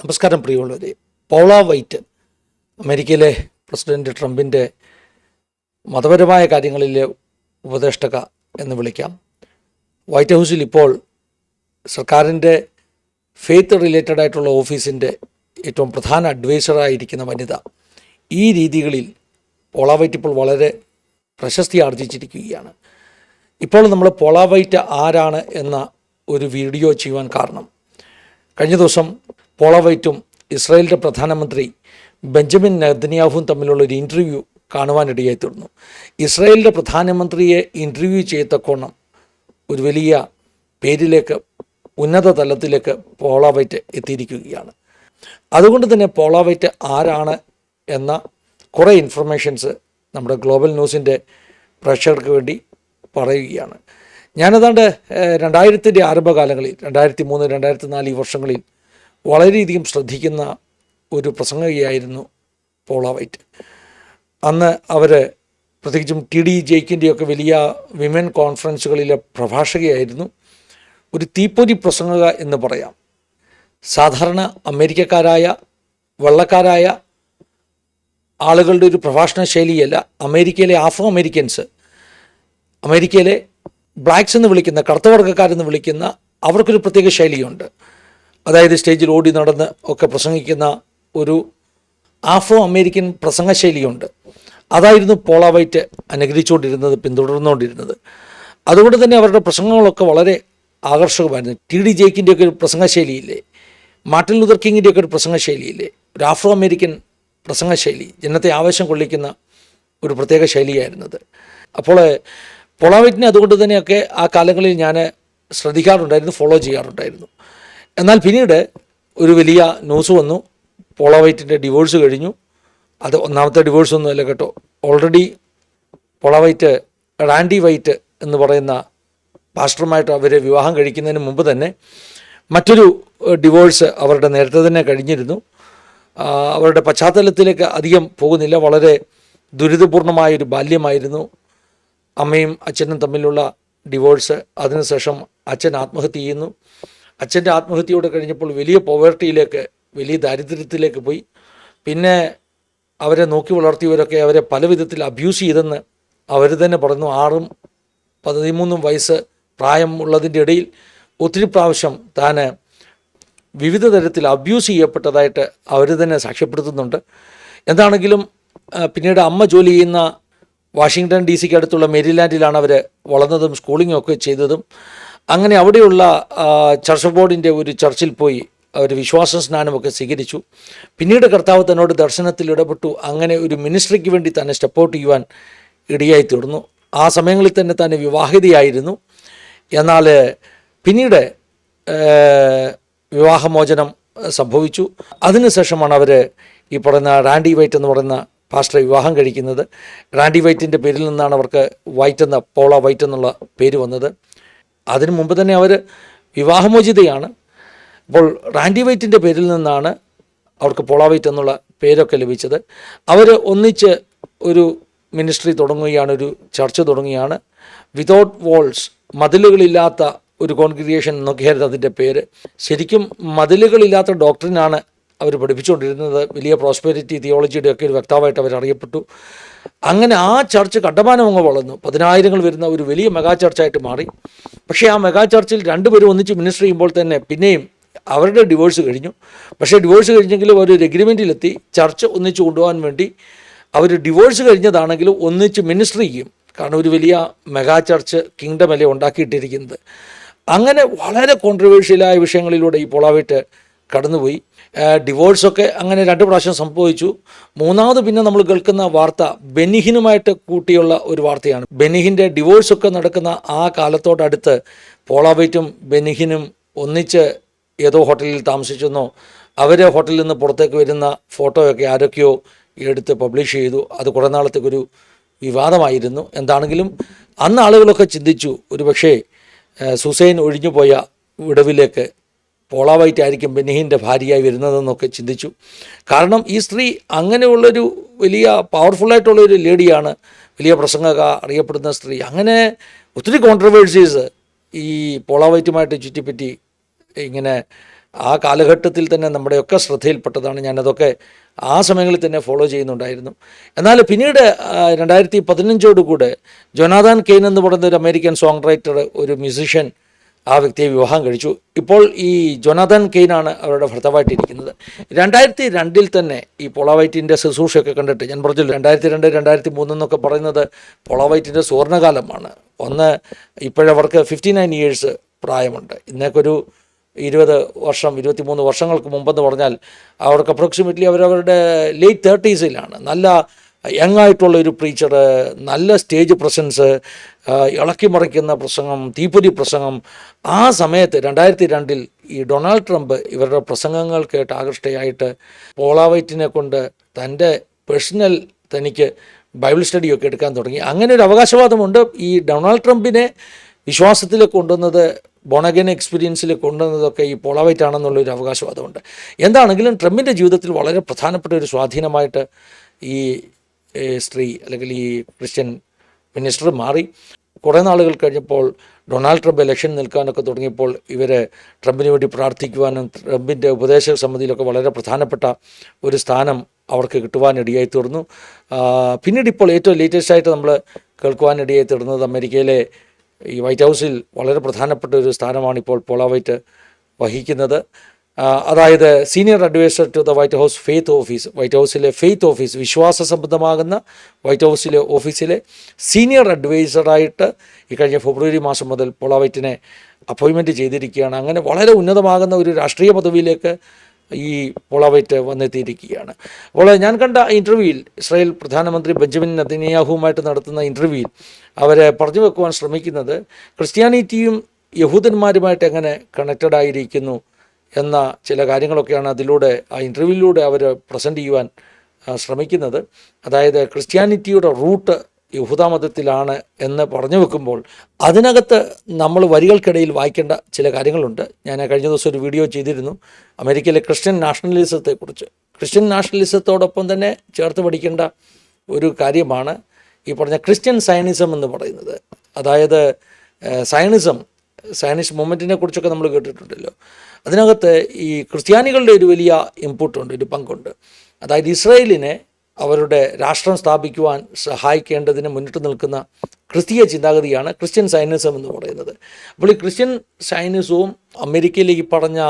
നമസ്കാരം പ്രിയമുള്ളവരെ. Paula white അമേരിക്കയിലെ പ്രസിഡന്റ് ട്രംപിന്റെ മതപരമായ കാര്യങ്ങളിലെ ഉപദേഷ്ടക എന്ന് വിളിക്കാം. വൈറ്റ് ഹൗസിൽ ഇപ്പോൾ സർക്കാരിന്റെ ഫെയ്ത്ത് റിലേറ്റഡ് ആയിട്ടുള്ള ഓഫീസിന്റെ ഏറ്റവും പ്രധാന അഡ്വൈസറായിരിക്കുന്ന വനിത ഈ രീതികളിൽ പോള വൈറ്റ് ഇപ്പോൾ വളരെ പ്രശസ്തി ആർജിച്ചിരിക്കുകയാണ്. ഇപ്പോൾ നമ്മൾ പോള വൈറ്റ് ആരാണ് എന്ന ഒരു വീഡിയോ ചെയ്യുവാൻ കാരണം കഴിഞ്ഞ ദിവസം പോള വൈറ്റും ഇസ്രായേലിന്റെ പ്രധാനമന്ത്രി ബെഞ്ചമിൻ നെതന്യാഹുവും തമ്മിലുള്ള ഒരു ഇന്റർവ്യൂ കാണുവാനിടയായി തീർന്നു. ഇസ്രായേലിന്റെ പ്രധാനമന്ത്രിയെ ഇന്റർവ്യൂ ചെയ്യത്തക്കോണം ഒരു വലിയ പേരിലേക്ക് ഉന്നത തലത്തിലേക്ക് പോളാവൈറ്റ് എത്തിയിരിക്കുകയാണ്. അതുകൊണ്ട് തന്നെ പോളാവൈറ്റ് ആരാണ് എന്ന കുറേ ഇൻഫർമേഷൻസ് നമ്മുടെ ഗ്ലോബൽ ന്യൂസിന്റെ പ്രേക്ഷകർക്ക് വേണ്ടി പറയുകയാണ്. ഞാനതാണ്ട് രണ്ടായിരത്തിന്റെ ആരംഭകാലങ്ങളിൽ രണ്ടായിരത്തി മൂന്ന് രണ്ടായിരത്തി നാല് ഈ വർഷങ്ങളിൽ വളരെയധികം ശ്രദ്ധിക്കുന്ന ഒരു പ്രസംഗകയായിരുന്നു പോള വൈറ്റ്. അന്ന് അവർ പ്രത്യേകിച്ചും ടി ഡി ജെയ്ക്കിന്റെയൊക്കെ വലിയ വിമൻ കോൺഫറൻസുകളിലെ പ്രഭാഷകയായിരുന്നു. ഒരു തീപ്പൊരി പ്രസംഗക എന്ന് പറയാം. സാധാരണ അമേരിക്കക്കാരായ വെള്ളക്കാരായ ആളുകളുടെ ഒരു പ്രഭാഷണ ശൈലിയല്ല. അമേരിക്കയിലെ ആഫ്രോ അമേരിക്കൻസ് അമേരിക്കയിലെ ബ്ലാക്സ് എന്ന് വിളിക്കുന്ന കറുത്തവർഗക്കാരെന്ന് വിളിക്കുന്ന അവർക്കൊരു പ്രത്യേക ശൈലിയുണ്ട്. അതായത് സ്റ്റേജിൽ ഓടി നടന്ന് ഒക്കെ പ്രസംഗിക്കുന്ന ഒരു ആഫ്രോ അമേരിക്കൻ പ്രസംഗശൈലിയുണ്ട്. അതായിരുന്നു പോള വൈറ്റ് അനുകരിച്ചുകൊണ്ടിരുന്നത് പിന്തുടർന്നുകൊണ്ടിരുന്നത്. അതുകൊണ്ട് തന്നെ അവരുടെ പ്രസംഗങ്ങളൊക്കെ വളരെ ആകർഷകമായിരുന്നു. ടി ഡി ജെയ്ക്കിന്റെയൊക്കെ ഒരു പ്രസംഗശൈലിയില്ലേ മാർട്ടിൻ ലൂതർ കിങ്ങിന്റെയൊക്കെ ഒരു പ്രസംഗശൈലിയില്ലേ ഒരു ആഫ്രോ അമേരിക്കൻ പ്രസംഗശൈലി ജനത്തെ ആവേശം കൊള്ളിക്കുന്ന ഒരു പ്രത്യേക ശൈലിയായിരുന്നത്. അപ്പോൾ പൊളാവൈറ്റിനെ അതുകൊണ്ട് തന്നെയൊക്കെ ആ കാലങ്ങളിൽ ഞാൻ ശ്രദ്ധിക്കാറുണ്ടായിരുന്നു ഫോളോ ചെയ്യാറുണ്ടായിരുന്നു. എന്നാൽ പിന്നീട് ഒരു വലിയ ന്യൂസ് വന്നു. പോള വൈറ്റിന്റെ ഡിവോഴ്സ് കഴിഞ്ഞു. അത് ഒന്നാമത്തെ ഡിവോഴ്സ് ഒന്നുമല്ല കേട്ടോ. ഓൾറെഡി പോള വൈറ്റ് റാൻഡി വൈറ്റ് എന്ന് പറയുന്ന പാസ്റ്ററുമായിട്ട് അവരെ വിവാഹം കഴിക്കുന്നതിന് മുമ്പ് തന്നെ മറ്റൊരു ഡിവോഴ്സ് അവരുടെ നേരത്തെ തന്നെ കഴിഞ്ഞിരുന്നു. അവരുടെ പശ്ചാത്തലത്തിലേക്ക് അധികം പോകുന്നില്ല. വളരെ ദുരിതപൂർണമായൊരു ബാല്യമായിരുന്നു. അമ്മയും അച്ഛനും തമ്മിലുള്ള ഡിവോഴ്സ് അതിനുശേഷം അച്ഛൻ ആത്മഹത്യ ചെയ്യുന്നു. അച്ഛന്റെ ആത്മഹത്യയോട് കഴിഞ്ഞപ്പോൾ വലിയ പോവേർട്ടിയിലേക്ക് വലിയ ദാരിദ്ര്യത്തിലേക്ക് പോയി. പിന്നെ അവരെ നോക്കി വളർത്തിയവരൊക്കെ അവരെ പല വിധത്തിൽ അബ്യൂസ് ചെയ്തെന്ന് അവർ തന്നെ പറഞ്ഞു ആറും പതിമൂന്നും വയസ്സ് പ്രായം ഉള്ളതിന്റെ ഇടയിൽ ഒത്തിരി പ്രാവശ്യം താൻ വിവിധ തരത്തിൽ അബ്യൂസ് ചെയ്യപ്പെട്ടതായിട്ട് അവർ തന്നെ സാക്ഷ്യപ്പെടുത്തുന്നുണ്ട്. എന്താണെങ്കിലും പിന്നീട് അമ്മ ജോലി ചെയ്യുന്ന വാഷിങ്ടൺ ഡി സിക്ക് അടുത്തുള്ള മേരിലാൻഡിലാണ് അവർ വളർന്നതും സ്കൂളിങ്ങൊക്കെ ചെയ്തതും. അങ്ങനെ അവിടെയുള്ള ചർച്ച് ബോർഡിന്റെ ഒരു ചർച്ചിൽ പോയി അവർ വിശ്വാസ സ്നാനമൊക്കെ സ്വീകരിച്ചു. പിന്നീട് കർത്താവ് തന്നോട് ദർശനത്തിൽ ഇടപെട്ടു. അങ്ങനെ ഒരു മിനിസ്ട്രിക്ക് വേണ്ടി തന്നെ സ്റ്റെപ്പ് ഔട്ട് ചെയ്യുവാൻ ഇടയായി തീർന്നു. ആ സമയങ്ങളിൽ തന്നെ തന്നെ വിവാഹിതയായിരുന്നു. എന്നാൽ പിന്നീട് വിവാഹമോചനം സംഭവിച്ചു. അതിനുശേഷമാണ് അവർ ഈ പറയുന്ന റാൻഡി വൈറ്റ് എന്ന് പറയുന്ന പാസ്റ്ററെ വിവാഹം കഴിക്കുന്നത്. റാൻഡി വൈറ്റിന്റെ പേരിൽ നിന്നാണ് അവർക്ക് വൈറ്റ് എന്ന പോള വൈറ്റ് എന്നുള്ള പേര് വന്നത്. അതിനു മുമ്പ് തന്നെ അവർ വിവാഹമോചിതയാണ്. അപ്പോൾ റാൻഡി വൈറ്റിന്റെ പേരിൽ നിന്നാണ് അവർക്ക് പോളാവൈറ്റ് എന്നുള്ള പേരൊക്കെ ലഭിച്ചത്. അവർ ഒന്നിച്ച് ഒരു മിനിസ്ട്രി തുടങ്ങുകയാണ് ഒരു ചർച്ച തുടങ്ങുകയാണ്. വിതൗട്ട് വോൾസ് മതിലുകളില്ലാത്ത ഒരു കോൺഗ്രിഗേഷൻ എന്നൊക്കെയായിരുന്നു അതിന്റെ പേര്. ശരിക്കും മതിലുകളില്ലാത്ത ഡോക്ടറിനാണ് അവർ പഠിപ്പിച്ചുകൊണ്ടിരുന്നത്. വലിയ പ്രോസ്പെരിറ്റി തിയോളജിയുടെ ഒക്കെ ഒരു വ്യക്തമായിട്ട് അവർ അറിയപ്പെട്ടു. അങ്ങനെ ആ ചർച്ച് കണ്ടമാനം അങ്ങ് വളർന്നു. പതിനായിരങ്ങൾ വരുന്ന ഒരു വലിയ മെഗാ ചർച്ചായിട്ട് മാറി. പക്ഷേ ആ മെഗാ ചർച്ചിൽ രണ്ടുപേരും ഒന്നിച്ച് മിനിസ്റ്റർ ചെയ്യുമ്പോൾ തന്നെ പിന്നെയും അവരുടെ ഡിവോഴ്സ് കഴിഞ്ഞു. പക്ഷേ ഡിവോഴ്സ് കഴിഞ്ഞെങ്കിലും അവർ ഒരു എഗ്രിമെന്റിലെത്തി ചർച്ച് ഒന്നിച്ച് കൊണ്ടുപോകാൻ വേണ്ടി അവർ ഡിവോഴ്സ് കഴിഞ്ഞതാണെങ്കിലും ഒന്നിച്ച് മിനിസ്റ്റർ ചെയ്യും. കാരണം ഒരു വലിയ മെഗാ ചർച്ച് കിങ്ഡം അല്ലേ ഉണ്ടാക്കിയിട്ടിരിക്കുന്നത്. അങ്ങനെ വളരെ കോൺട്രവേഴ്ഷ്യലായ വിഷയങ്ങളിലൂടെ ഈ പൊളാവിട്ട് കടന്നുപോയി. ഡിവോഴ്സൊക്കെ അങ്ങനെ രണ്ട് പ്രാവശ്യം സംഭവിച്ചു. മൂന്നാമത് പിന്നെ നമ്മൾ കേൾക്കുന്ന വാർത്ത ബെനിഹിനുമായിട്ട് കൂട്ടിയുള്ള ഒരു വാർത്തയാണ്. ബെനിഹിന്റെ ഡിവോഴ്സൊക്കെ നടക്കുന്ന ആ കാലത്തോടടുത്ത് പോളാവൈറ്റും ബെനിഹിനും ഒന്നിച്ച് ഏതോ ഹോട്ടലിൽ താമസിച്ചെന്നോ അവരെ ഹോട്ടലിൽ നിന്ന് പുറത്തേക്ക് വരുന്ന ഫോട്ടോയൊക്കെ ആരൊക്കെയോ എടുത്ത് പബ്ലിഷ് ചെയ്തു. അത് കുറേ നാളത്തേക്കൊരു വിവാദമായിരുന്നു. എന്താണെങ്കിലും അന്ന് ആളുകളൊക്കെ ചിന്തിച്ചു. ഒരു പക്ഷേ സുസൈൻ സുസൈൻ ഒഴിഞ്ഞുപോയ വിടവിലേക്ക് പോള വൈറ്റ് ആയിരിക്കും ബെനിഹിന്റെ ഭാര്യയായി വരുന്നതെന്നൊക്കെ ചിന്തിച്ചു. കാരണം ഈ സ്ത്രീ അങ്ങനെയുള്ളൊരു വലിയ പവർഫുള്ളായിട്ടുള്ളൊരു ലേഡിയാണ്. വലിയ പ്രസംഗക അറിയപ്പെടുന്ന സ്ത്രീ. അങ്ങനെ ഒത്തിരി കോൺട്രവേഴ്സീസ് ഈ പോള വൈറ്റുമായിട്ട് ചുറ്റിപ്പറ്റി ഇങ്ങനെ ആ കാലഘട്ടത്തിൽ തന്നെ നമ്മുടെയൊക്കെ ശ്രദ്ധയിൽപ്പെട്ടതാണ്. ഞാനതൊക്കെ ആ സമയങ്ങളിൽ തന്നെ ഫോളോ ചെയ്യുന്നുണ്ടായിരുന്നു. എന്നാൽ പിന്നീട് രണ്ടായിരത്തി പതിനഞ്ചോടുകൂടെ ജൊനാഥാൻ കെയ്ൻ എന്ന് പറയുന്ന ഒരു അമേരിക്കൻ സോങ് റൈറ്റർ ഒരു മ്യൂസിഷ്യൻ ആ വ്യക്തിയെ വിവാഹം കഴിച്ചു. ഇപ്പോൾ ഈ ജൊനാഥൻ കെയ്നാണ് അവരുടെ ഭർത്താവായിട്ടിരിക്കുന്നത്. രണ്ടായിരത്തി രണ്ടിൽ തന്നെ ഈ പൊളവൈറ്റിന്റെ ശുശ്രൂഷയൊക്കെ കണ്ടിട്ട് ഞാൻ പറഞ്ഞു രണ്ടായിരത്തി രണ്ട് രണ്ടായിരത്തി മൂന്ന് എന്നൊക്കെ പറയുന്നത് പൊളവൈറ്റിന്റെ സുവർണകാലമാണ് ഒന്ന് ഇപ്പോഴവർക്ക് ഫിഫ്റ്റി നയൻ ഇയേഴ്സ് പ്രായമുണ്ട്. ഇന്നേക്കൊരു ഇരുപത് വർഷം ഇരുപത്തിമൂന്ന് വർഷങ്ങൾക്ക് മുമ്പെന്ന് പറഞ്ഞാൽ അവർക്ക് അപ്രോക്സിമേറ്റ്ലി അവരവരുടെ ലേറ്റ് തേർട്ടീസിലാണ് നല്ല യങ് ആയിട്ടുള്ള ഒരു പ്രീച്ചർ നല്ല സ്റ്റേജ് പ്രസൻസ് ഇളക്കി മറിക്കുന്ന പ്രസംഗം തീപ്പൊരി പ്രസംഗം ആ സമയത്ത് രണ്ടായിരത്തി രണ്ടിൽ ഈ ഡൊണാൾഡ് ട്രംപ് ഇവരുടെ പ്രസംഗങ്ങൾ കേട്ട് ആകൃഷ്ടയായിട്ട് പോളാവൈറ്റിനെ കൊണ്ട് തന്റെ പേഴ്സണൽ തനിക്ക് ബൈബിൾ സ്റ്റഡിയൊക്കെ എടുക്കാൻ തുടങ്ങി. അങ്ങനെ ഒരു അവകാശവാദമുണ്ട്. ഈ ഡൊണാൾഡ് ട്രംപിനെ വിശ്വാസത്തിൽ കൊണ്ടുവന്നത് ബോണഗൻ എക്സ്പീരിയൻസിൽ കൊണ്ടുവന്നതൊക്കെ ഈ പോളാവൈറ്റ് ആണെന്നുള്ളൊരു അവകാശവാദമുണ്ട്. എന്താണെങ്കിലും ട്രംപിന്റെ ജീവിതത്തിൽ വളരെ പ്രധാനപ്പെട്ട ഒരു സ്വാധീനമായിട്ട് ഈ സ്ത്രീ അല്ലെങ്കിൽ ഈ ക്രിസ്ത്യൻ മിനിസ്റ്റർ മാറി. കുറേ നാളുകൾ കഴിഞ്ഞപ്പോൾ ഡൊണാൾഡ് ട്രംപ് ഇലക്ഷൻ നിൽക്കാനൊക്കെ തുടങ്ങിയപ്പോൾ ഇവർ ട്രംപിന് വേണ്ടി പ്രാർത്ഥിക്കുവാനും ട്രംപിന്റെ ഉപദേശ സമിതിയിലൊക്കെ വളരെ പ്രധാനപ്പെട്ട ഒരു സ്ഥാനം അവർക്ക് കിട്ടുവാനിടയായി തീർന്നു. പിന്നീട് ഇപ്പോൾ ഏറ്റവും ലേറ്റസ്റ്റ് ആയിട്ട് നമ്മൾ കേൾക്കുവാനിടയായി തീർന്നത് അമേരിക്കയിലെ ഈ വൈറ്റ് ഹൗസിൽ വളരെ പ്രധാനപ്പെട്ട ഒരു സ്ഥാനമാണ് ഇപ്പോൾ പോളാവൈറ്റ് വഹിക്കുന്നത്. അതായത് senior adviser to the White House faith office White ഹൗസിലെ ഫെയ്ത്ത് ഓഫീസ് വിശ്വാസ സംബന്ധമാകുന്ന വൈറ്റ് ഹൗസിലെ ഓഫീസിലെ സീനിയർ അഡ്വൈസറായിട്ട് ഈ കഴിഞ്ഞ ഫെബ്രുവരി മാസം മുതൽ പൊളാവൈറ്റിനെ അപ്പോയിൻമെന്റ് ചെയ്തിരിക്കുകയാണ്. അങ്ങനെ വളരെ ഉന്നതമാകുന്ന ഒരു രാഷ്ട്രീയ പദവിയിലേക്ക് ഈ പൊളാവൈറ്റ് വന്നെത്തിയിരിക്കുകയാണ്. അപ്പോൾ ഞാൻ കണ്ട ഇന്റർവ്യൂവിൽ ഇസ്രായേൽ പ്രധാനമന്ത്രി ബെഞ്ചമിൻ നദിനിയാഹുവുമായിട്ട് നടത്തുന്ന ഇന്റർവ്യൂവിൽ അവരെ പറഞ്ഞു വെക്കുവാൻ ശ്രമിക്കുന്നത് ക്രിസ്ത്യാനിറ്റിയും യഹൂദന്മാരുമായിട്ട് എങ്ങനെ കണക്റ്റഡ് ആയിരിക്കുന്നു എന്ന ചില കാര്യങ്ങളൊക്കെയാണ് അതിലൂടെ ആ ഇന്റർവ്യൂവിലൂടെ അവർ പ്രസന്റ് ചെയ്യുവാൻ ശ്രമിക്കുന്നത്. അതായത് ക്രിസ്ത്യാനിറ്റിയുടെ റൂട്ട് യഹൂദമതത്തിലാണ് എന്ന് പറഞ്ഞു വെക്കുമ്പോൾ അതിനകത്ത് നമ്മൾ വരികൾക്കിടയിൽ വായിക്കേണ്ട ചില കാര്യങ്ങളുണ്ട്. ഞാൻ കഴിഞ്ഞ ദിവസം ഒരു വീഡിയോ ചെയ്തിരുന്നു. അമേരിക്കയിലെ ക്രിസ്ത്യൻ നാഷണലിസത്തെക്കുറിച്ച്. ക്രിസ്ത്യൻ നാഷണലിസത്തോടൊപ്പം തന്നെ ചേർത്ത് പഠിക്കേണ്ട ഒരു കാര്യമാണ് ഈ പറഞ്ഞ ക്രിസ്ത്യൻ സയനിസം എന്ന് പറയുന്നത്. അതായത് സയനിസം സയനിസ്റ്റ് മൂവ്മെന്റിനെ കുറിച്ചൊക്കെ നമ്മൾ കേട്ടിട്ടുണ്ടല്ലോ. അതിനകത്ത് ഈ ക്രിസ്ത്യാനികളുടെ ഒരു വലിയ ഇൻപുട്ടുണ്ട് ഒരു പങ്കുണ്ട്. അതായത് ഇസ്രയേലിനെ അവരുടെ രാഷ്ട്രം സ്ഥാപിക്കുവാൻ സഹായിക്കേണ്ടതിന് മുന്നിട്ട് നിൽക്കുന്ന ക്രിസ്തീയ ചിന്താഗതിയാണ് ക്രിസ്ത്യൻ സൈനിസം എന്ന് പറയുന്നത്. അപ്പോൾ ഈ ക്രിസ്ത്യൻ സൈനിസവും അമേരിക്കയിലേക്ക് പറഞ്ഞ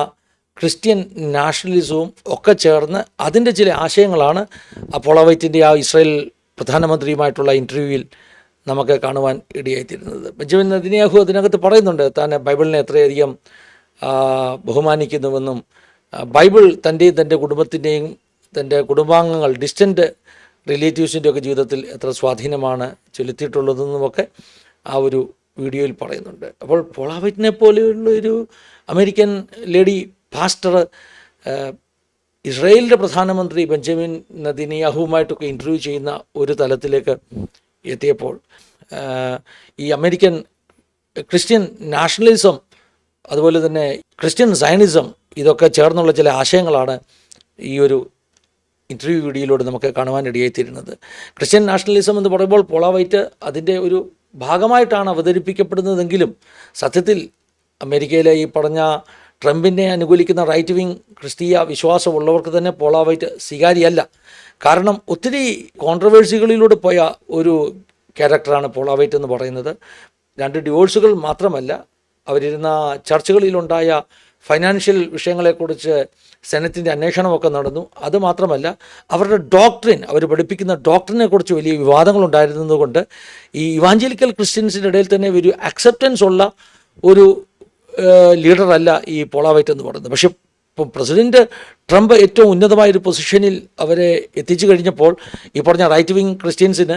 ക്രിസ്ത്യൻ നാഷണലിസവും ഒക്കെ ചേർന്ന് അതിന്റെ ചില ആശയങ്ങളാണ് അപ്പോളവൈറ്റിന്റെ ആ ഇസ്രയേൽ പ്രധാനമന്ത്രിയുമായിട്ടുള്ള ഇന്റർവ്യൂവിൽ നമുക്ക് കാണുവാൻ ഇടയായിത്തീരുന്നത്. ബെഞ്ചമിൻ നദിനിയാഹു അതിനകത്ത് പറയുന്നുണ്ട് താൻ ബൈബിളിനെ എത്രയധികം ബഹുമാനിക്കുന്നുവെന്നും ബൈബിൾ തന്റെയും തന്റെ കുടുംബത്തിന്റെയും തന്റെ കുടുംബാംഗങ്ങൾ ഡിസ്റ്റന്റ് റിലേറ്റീവ്സിന്റെ ഒക്കെ ജീവിതത്തിൽ എത്ര സ്വാധീനമാണ് ചെലുത്തിയിട്ടുള്ളതെന്നുമൊക്കെ ആ ഒരു വീഡിയോയിൽ പറയുന്നുണ്ട്. അപ്പോൾ പോളാവൈറ്റിനെ പോലെയുള്ള ഒരു അമേരിക്കൻ ലേഡി ഫാസ്റ്റർ ഇസ്രയേലിന്റെ പ്രധാനമന്ത്രി ബെഞ്ചമിൻ നദിനിയാഹുവുമായിട്ടൊക്കെ ഇന്റർവ്യൂ ചെയ്യുന്ന ഒരു തലത്തിലേക്ക് എത്തിയപ്പോൾ ഈ അമേരിക്കൻ ക്രിസ്ത്യൻ നാഷണലിസം അതുപോലെ തന്നെ ക്രിസ്ത്യൻ സയനിസം ഇതൊക്കെ ചേർന്നുള്ള ചില ആശയങ്ങളാണ് ഈ ഒരു ഇന്റർവ്യൂ വീഡിയോയിലൂടെ നമുക്ക് കാണുവാനിടയായിത്തീരുന്നത്. ക്രിസ്ത്യൻ നാഷണലിസം എന്ന് പറയുമ്പോൾ പോളാവൈറ്റ് അതിന്റെ ഒരു ഭാഗമായിട്ടാണ് അവതരിപ്പിക്കപ്പെടുന്നതെങ്കിലും സത്യത്തിൽ അമേരിക്കയിലെ ഈ പറഞ്ഞ ട്രംപിനെ അനുകൂലിക്കുന്ന റൈറ്റ് വിങ് ക്രിസ്തീയ വിശ്വാസമുള്ളവർക്ക് തന്നെ പോളാവൈറ്റ് സ്വീകാര്യല്ല കാരണം ഒത്തിരി കോൺട്രവേഴ്സികളിലൂടെ പോയ ഒരു ക്യാരക്ടറാണ് പോളാവൈറ്റ് എന്ന് പറയുന്നത്. രണ്ട് ഡിവോഴ്സുകൾ മാത്രമല്ല അവരിരുന്ന ചർച്ചകളിലുണ്ടായ ഫൈനാൻഷ്യൽ വിഷയങ്ങളെക്കുറിച്ച് സെനറ്റിന്റെ അന്വേഷണമൊക്കെ നടന്നു. അതുമാത്രമല്ല അവരുടെ ഡോക്ടറിൻ അവർ പഠിപ്പിക്കുന്ന ഡോക്ടറിനെക്കുറിച്ച് വലിയ വിവാദങ്ങളുണ്ടായിരുന്നതുകൊണ്ട് ഈ ഇവാഞ്ചലിക്കൽ ക്രിസ്ത്യൻസിന്റെ ഇടയിൽ തന്നെ ഒരു അക്സെപ്റ്റൻസ് ഉള്ള ഒരു ലീഡറല്ല ഈ പോളാവൈറ്റ് എന്ന് പറയുന്നത്. പക്ഷേ ഇപ്പം പ്രസിഡന്റ് ട്രംപ് ഏറ്റവും ഉന്നതമായ ഒരു പൊസിഷനിൽ അവരെ എത്തിച്ചു കഴിഞ്ഞപ്പോൾ ഈ പറഞ്ഞ റൈറ്റ് വിങ് ക്രിസ്ത്യൻസിന്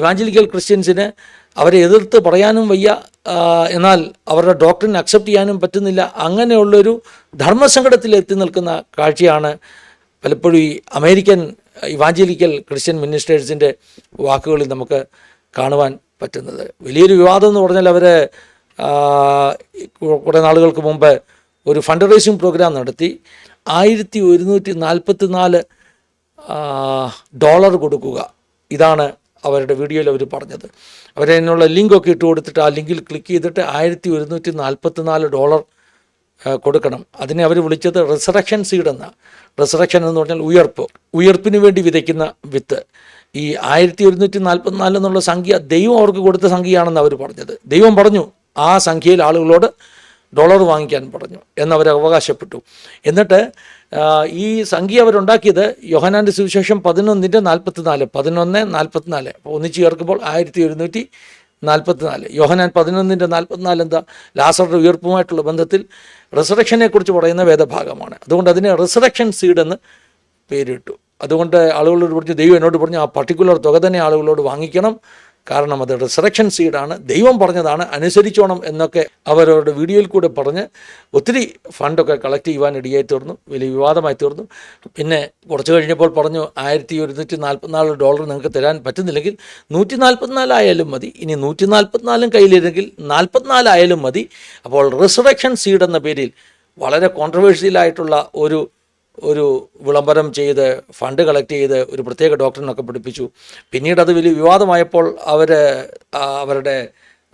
ഇവാഞ്ചലിക്കൽ ക്രിസ്ത്യൻസിന് അവരെ എതിർത്ത് പറയാനും വയ്യ എന്നാൽ അവരുടെ ഡോക്ടറിനെ അക്സെപ്റ്റ് ചെയ്യാനും പറ്റുന്നില്ല. അങ്ങനെയുള്ളൊരു ധർമ്മസങ്കടത്തിൽ എത്തി നിൽക്കുന്ന കാഴ്ചയാണ് പലപ്പോഴും ഈ അമേരിക്കൻ ഇവാഞ്ചലിക്കൽ ക്രിസ്ത്യൻ മിനിസ്റ്റേഴ്സിന്റെ വാക്കുകളിൽ നമുക്ക് കാണുവാൻ പറ്റുന്നത്. വലിയൊരു വിവാദം എന്ന് പറഞ്ഞാൽ അവർ കുറേ നാളുകൾക്ക് മുമ്പ് ഒരു ഫണ്ട് റേസിംഗ് പ്രോഗ്രാം നടത്തി. ആയിരത്തി ഒരുന്നൂറ്റി നാൽപ്പത്തി നാല് ഡോളർ കൊടുക്കുക. ഇതാണ് അവരുടെ വീഡിയോയിൽ അവർ പറഞ്ഞത്. അവരതിനുള്ള ലിങ്കൊക്കെ ഇട്ട് കൊടുത്തിട്ട് ആ ലിങ്കിൽ ക്ലിക്ക് ചെയ്തിട്ട് ആയിരത്തി ഒരുന്നൂറ്റി നാൽപ്പത്തി നാല് ഡോളർ കൊടുക്കണം. അതിനെ അവർ വിളിച്ചത് റിസറക്ഷൻ സീഡ് എന്ന. റിസറക്ഷൻ എന്ന് പറഞ്ഞാൽ ഉയർപ്പ്. ഉയർപ്പിന് വേണ്ടി വിതയ്ക്കുന്ന വിത്ത്. ഈ ആയിരത്തി ഒരുന്നൂറ്റി നാൽപ്പത്തിനാല് എന്നുള്ള സംഖ്യ ദൈവം അവർക്ക് കൊടുത്ത സംഖ്യയാണെന്ന് അവർ പറഞ്ഞത്. ദൈവം പറഞ്ഞു ആ സംഖ്യയിൽ ആളുകളോട് ഡോളർ വാങ്ങിക്കാൻ പറഞ്ഞു എന്നവർ അവകാശപ്പെട്ടു. എന്നിട്ട് ഈ സംഖ്യ അവരുണ്ടാക്കിയത് യോഹനാന്റെ സുവിശേഷം പതിനൊന്നിന്റെ നാൽപ്പത്തിനാല് പതിനൊന്ന് നാൽപ്പത്തിനാല്. അപ്പോൾ ഒന്നിച്ച് ചേർക്കുമ്പോൾ ആയിരത്തി ഒരുന്നൂറ്റി നാൽപ്പത്തിനാല്. യോഹനാൻ പതിനൊന്നിന്റെ നാൽപ്പത്തിനാല് എന്താ? ലാസറുടെ ഉയർപ്പുമായിട്ടുള്ള ബന്ധത്തിൽ റിസറക്ഷനെക്കുറിച്ച് പറയുന്ന വേദഭാഗമാണ്. അതുകൊണ്ട് അതിനെ റിസറക്ഷൻ സീഡ് എന്ന് പേരിട്ടു. അതുകൊണ്ട് ആളുകളോട് പറഞ്ഞു ദൈവം എന്നോട് പറഞ്ഞു ആ പർട്ടിക്കുലർ തുക തന്നെ ആളുകളോട് വാങ്ങിക്കണം. കാരണം അത് റിസറക്ഷൻ സീഡാണ് ദൈവം പറഞ്ഞതാണ് അനുസരിച്ചോണം എന്നൊക്കെ അവരവരുടെ വീഡിയോയിൽ കൂടെ പറഞ്ഞ് ഒത്തിരി ഫണ്ടൊക്കെ കളക്ട് ചെയ്യുവാൻ ഇടയായി തീർന്നു. വലിയ വിവാദമായി തീർന്നു. പിന്നെ കുറച്ച് കഴിഞ്ഞപ്പോൾ പറഞ്ഞു ആയിരത്തി ഒരുന്നൂറ്റി നാൽപ്പത്തിനാല് ഡോളർ നിങ്ങൾക്ക് തരാൻ പറ്റുന്നില്ലെങ്കിൽ നൂറ്റി നാൽപ്പത്തിനാലായാലും മതി. ഇനി നൂറ്റി നാൽപ്പത്തിനാലും കയ്യിലില്ലെങ്കിൽ നാൽപ്പത്തിനാലായാലും മതി. അപ്പോൾ റിസറക്ഷൻ സീഡ് എന്ന പേരിൽ വളരെ കോൺട്രവേഴ്സിയലായിട്ടുള്ള ഒരു ഒരു വിളംബരം ചെയ്ത് ഫണ്ട് കളക്ട് ചെയ്ത് ഒരു പ്രത്യേക ഡോക്ടറിനൊക്കെ പഠിപ്പിച്ചു. പിന്നീട് അത് വലിയ വിവാദമായപ്പോൾ അവർ അവരുടെ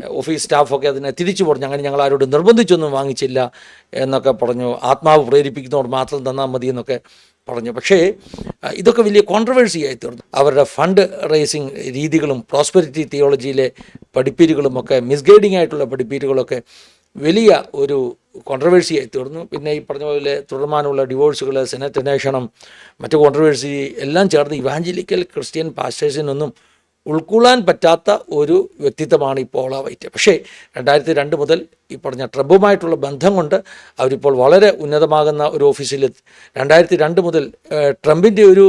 ഓഫീസ് സ്റ്റാഫൊക്കെ അതിനെ തിരിച്ചു പറഞ്ഞു. അങ്ങനെ ഞങ്ങൾ ആരോട് നിർബന്ധിച്ചൊന്നും വാങ്ങിച്ചില്ല എന്നൊക്കെ പറഞ്ഞു. ആത്മാവ് പ്രേരിപ്പിക്കുന്നവർ മാത്രം തന്നാൽ മതി എന്നൊക്കെ പറഞ്ഞു. പക്ഷേ ഇതൊക്കെ വലിയ കോൺട്രവേഴ്സി ആയി തീർന്നു. അവരുടെ ഫണ്ട് റേസിംഗ് രീതികളും പ്രോസ്പെരിറ്റി തിയോളജിയിലെ പഠിപ്പീരുകളും ഒക്കെ മിസ്ഗൈഡിംഗ് ആയിട്ടുള്ള പഠിപ്പീരുകളൊക്കെ വലിയ ഒരു കോൺട്രവേഴ്സി ആയി തീർന്നു. പിന്നെ ഈ പറഞ്ഞ പോലെ തുടർമാനമുള്ള ഡിവോഴ്സുകൾ സെനറ്റ് അന്വേഷണം മറ്റു കോൺട്രവേഴ്സി എല്ലാം ചേർന്ന് ഇവാഞ്ചലിക്കൽ ക്രിസ്ത്യൻ പാസ്റ്റേഴ്സിനൊന്നും ഉൾക്കൊള്ളാൻ പറ്റാത്ത ഒരു വ്യക്തിത്വമാണ് ഇപ്പോൾ പോള വൈറ്റ്. പക്ഷേ രണ്ടായിരത്തി രണ്ട് മുതൽ ഈ പറഞ്ഞ ട്രംപുമായിട്ടുള്ള ബന്ധം കൊണ്ട് അവരിപ്പോൾ വളരെ ഉന്നതമാകുന്ന ഒരു ഓഫീസിൽ രണ്ടായിരത്തി രണ്ട് മുതൽ ട്രംപിന്റെ ഒരു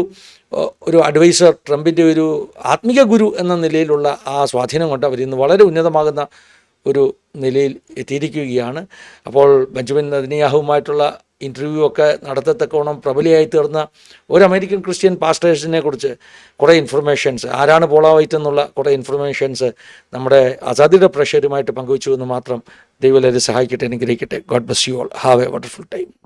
ഒരു അഡ്വൈസർ ട്രംപിന്റെ ഒരു ആത്മീക ഗുരു എന്ന നിലയിലുള്ള ആ സ്വാധീനം കൊണ്ട് അവരിന്ന് വളരെ ഉന്നതമാകുന്ന ഒരു നിലയിൽ എത്തിയിരിക്കുകയാണ്. അപ്പോൾ ബെഞ്ചമിൻ നദിനിയാഹുവുമായിട്ടുള്ള ഇന്റർവ്യൂ ഒക്കെ നടത്തത്തക്കോണം പ്രബലിയായി തീർന്ന ഒരു അമേരിക്കൻ ക്രിസ്ത്യൻ പാസ്റ്റേഴ്സിനെ കുറിച്ച് കുറേ ഇൻഫർമേഷൻസ് ആരാണ് പോള വൈറ്റ് എന്നുള്ള കുറേ ഇൻഫർമേഷൻസ് നമ്മുടെ അസാദിയുടെ പ്രഷറുമായിട്ട് പങ്കുവച്ചു എന്ന് മാത്രം ദൈവം സഹായിക്കട്ടെ അനുഗ്രഹിക്കട്ടെ. God bless you all have a wonderful time